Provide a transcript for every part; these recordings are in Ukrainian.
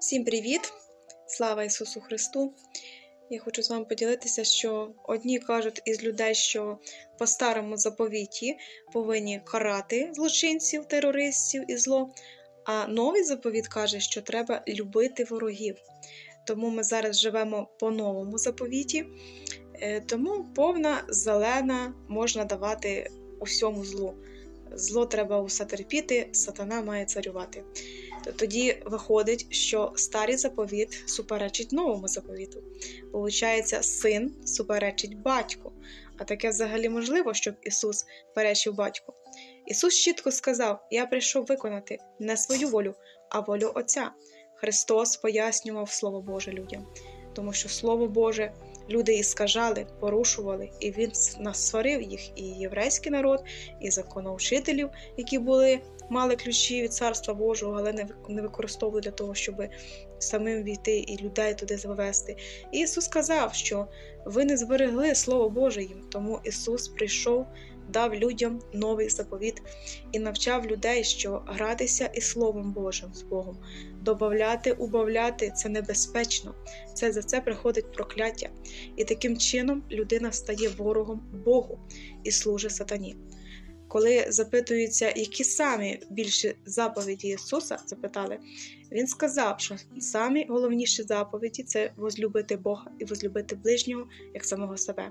Всім привіт! Слава Ісусу Христу! Я хочу з вами поділитися, що одні кажуть із людей, що по старому заповіті повинні карати злочинців, терористів і зло. А новий заповіт каже, що треба любити ворогів. Тому ми зараз живемо по новому заповіті, Е, тому повна зелена можна давати усьому злу. Зло треба усе терпіти, сатана має царювати. То Тоді виходить, що старий заповіт суперечить новому заповіту. Получається, син суперечить батьку. А таке взагалі можливо, щоб Ісус перечив батьку. Ісус чітко сказав: Я прийшов виконати не свою волю, а волю Отця. Христос пояснював Слово Боже людям, тому що Слово Боже люди і скажали, порушували, і Він нас сварив їх, і єврейський народ, і законовчителів, які були мали ключі від царства Божого, але не використовували для того, щоб самим війти і людей туди завести. І Ісус сказав, що ви не зберегли Слово Боже їм, тому Ісус прийшов. Дав людям новий заповіт і навчав людей, що гратися із Словом Божим з Богом, добавляти, убавляти це небезпечно. Це за це приходить прокляття. І таким чином людина стає ворогом Богу і служить сатані. Коли запитуються, які самі більші заповіді Ісуса, запитали, Він сказав, що самі головніші заповіді це возлюбити Бога і возлюбити ближнього як самого себе.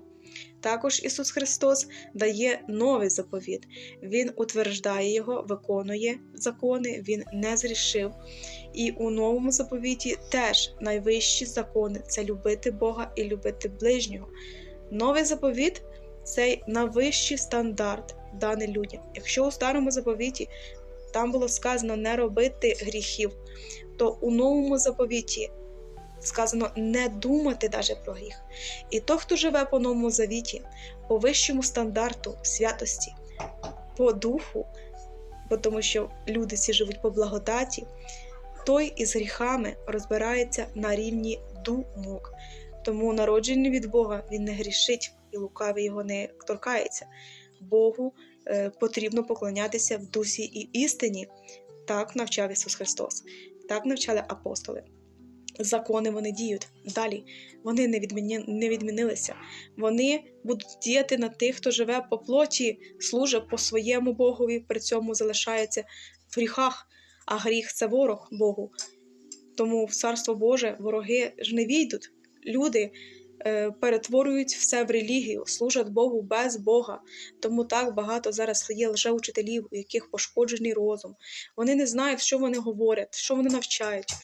Також Ісус Христос дає новий заповіт. Він утверждає його, виконує закони, Він не зрішив. І у новому заповіті теж найвищі закони це любити Бога і любити ближнього. Новий заповіт це найвищий стандарт даний людям. Якщо у старому заповіті там було сказано не робити гріхів, то у новому заповіті сказано не думати даже про гріх. І той, хто живе по новому завіті, по вищому стандарту святості, по духу, бо тому що люди ці живуть по благодаті, той із гріхами розбирається на рівні думок. Тому народжений від Бога він не грішить і лукавий його не торкається. Богу е, потрібно поклонятися в дусі і істині. Так навчав Ісус Христос, так навчали апостоли. Закони вони діють далі. Вони не, відміні, не відмінилися. Вони будуть діяти на тих, хто живе по плоті, служить по своєму Богові, при цьому залишається в гріхах, а гріх це ворог Богу. Тому в Царство Боже вороги ж не війдуть. Люди перетворюють все в релігію, служать Богу без Бога. Тому так багато зараз є лжеучителів, у яких пошкоджений розум. Вони не знають, що вони говорять, що вони навчають.